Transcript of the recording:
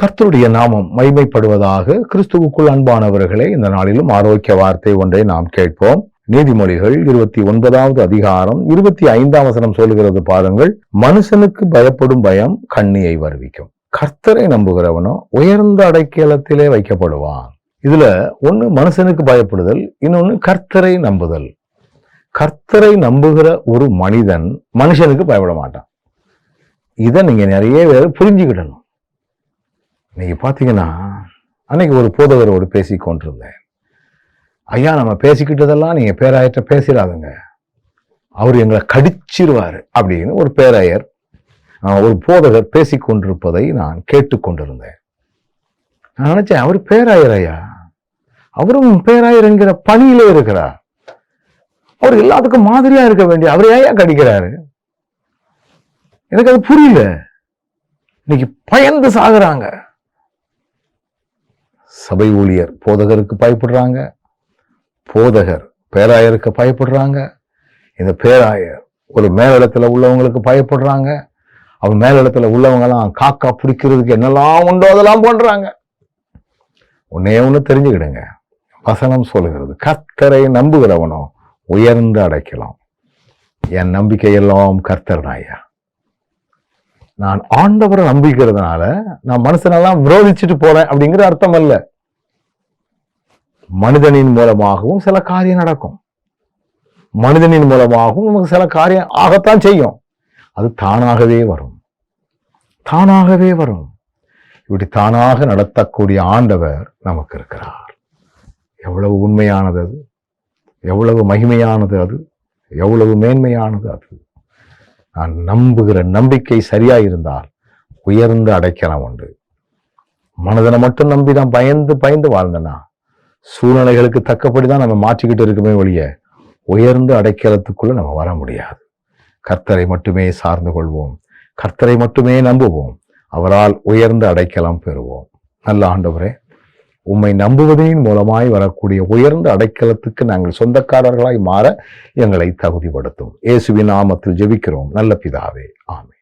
கர்த்தருடைய நாமம் மைமைப்படுவதாக கிறிஸ்துவுக்குள் அன்பானவர்களே இந்த நாளிலும் ஆரோக்கிய வார்த்தை ஒன்றை நாம் கேட்போம். நீதிமொழிகள் இருபத்தி ஒன்பதாவது அதிகாரம் இருபத்தி ஐந்தாம் வசனம் சொல்லுகிறது பாருங்கள் மனுஷனுக்கு பயப்படும் பயம் கண்ணியை வருவிக்கும். கர்த்தரை நம்புகிறவனோ உயர்ந்த அடைக்கலத்திலே வைக்கப்படுவான். இதுல ஒண்ணு மனுஷனுக்கு பயப்படுதல் இன்னொன்னு கர்த்தரை நம்புதல். கர்த்தரை நம்புகிற ஒரு மனிதன் மனுஷனுக்கு பயப்பட மாட்டான். இதை நீங்க நிறைய பேர் புரிஞ்சுக்கிடணும். இன்றைக்கி பார்த்தீங்கன்னா அன்னைக்கு ஒரு போதகரோடு பேசி கொண்டிருந்தேன். ஐயா நம்ம பேசிக்கிட்டதெல்லாம் நீங்கள் பேராயர்கிட்ட பேசிடாதுங்க. அவர் எங்களை கடிச்சிருவார் அப்படின்னு ஒரு பேராயர் ஒரு போதகர் பேசி கொண்டிருப்பதை நான் கேட்டுக்கொண்டிருந்தேன் நான் நினச்சேன் அவர் பேராயர் ஐயா. அவரும் பேராயர் என்கிற பணியிலே இருக்கிறார். அவர் எல்லாத்துக்கும் மாதிரியா இருக்க வேண்டிய அவர் ஏன் கடிக்கிறாரு? எனக்கு அது புரியல. இன்னைக்கு பயந்து சாகுறாங்க. சபை ஊழியர் போதகருக்கு பயப்படுறாங்க. போதகர் பேராயருக்கு பயப்படுறாங்க. இந்த பேராயர் ஒரு மேலிடத்தில் உள்ளவங்களுக்கு பயப்படுறாங்க. அவன் மேலிடத்தில் உள்ளவங்கலாம் காக்கா பிடிக்கிறதுக்கு என்னெல்லாம் உண்டோ அதெல்லாம் பண்ணுறாங்க ஒன்னே ஒன்று தெரிஞ்சுக்கிடுங்க. வசனம் சொல்லுகிறது கர்த்தரை நம்புகிறவனோ உயர்ந்து அடைக்கலாம். என் நம்பிக்கையெல்லாம் கர்த்தர் ஐயா நான் ஆண்டவரை நம்பிக்கிறதுனால நான் மனுஷனெல்லாம் விரோதிச்சுட்டு போறேன் அப்படிங்கிற அர்த்தம் இல்லை மனிதனின் மூலமாகவும் சில காரியம் நடக்கும். மனிதனின் மூலமாகவும் நமக்கு சில காரியம் ஆகத்தான் செய்யும். அது தானாகவே வரும். தானாகவே வரும். இப்படி தானாக நடத்தக்கூடிய ஆண்டவர் நமக்கு இருக்கிறார். எவ்வளவு உண்மையானது அது? எவ்வளவு மகிமையானது அது? எவ்வளவு மேன்மையானது அது? நான் நம்புகிற நம்பிக்கை சரியாக இருந்தால் உயர்ந்து அடைக்கலாம் உண்டு. மனதனை மட்டும் நம்பி நான் பயந்து பயந்து வாழ்ந்தேனா? சூழ்நிலைகளுக்கு தக்கப்படி தான் நம்ம மாற்றிக்கிட்டு இருக்குமே ஒழிய உயர்ந்த அடைக்கலத்துக்குள்ள நம்ம வர முடியாது. கர்த்தரை மட்டுமே சார்ந்து கொள்வோம். கர்த்தரை மட்டுமே நம்புவோம். அவரால் உயர்ந்து அடைக்கலம் பெறுவோம். நல்ல ஆண்டவரே உம்மை நம்புவதின் மூலமாய் வரக்கூடிய உயர்ந்த அடைக்கலத்துக்கு நாங்கள் சொந்தக்காரர்களாய் மாற எங்களை தகுதிப்படுத்தும். இயேசுவின் நாமத்தில் ஜெபிக்கிறோம். நல்ல பிதாவே ஆமே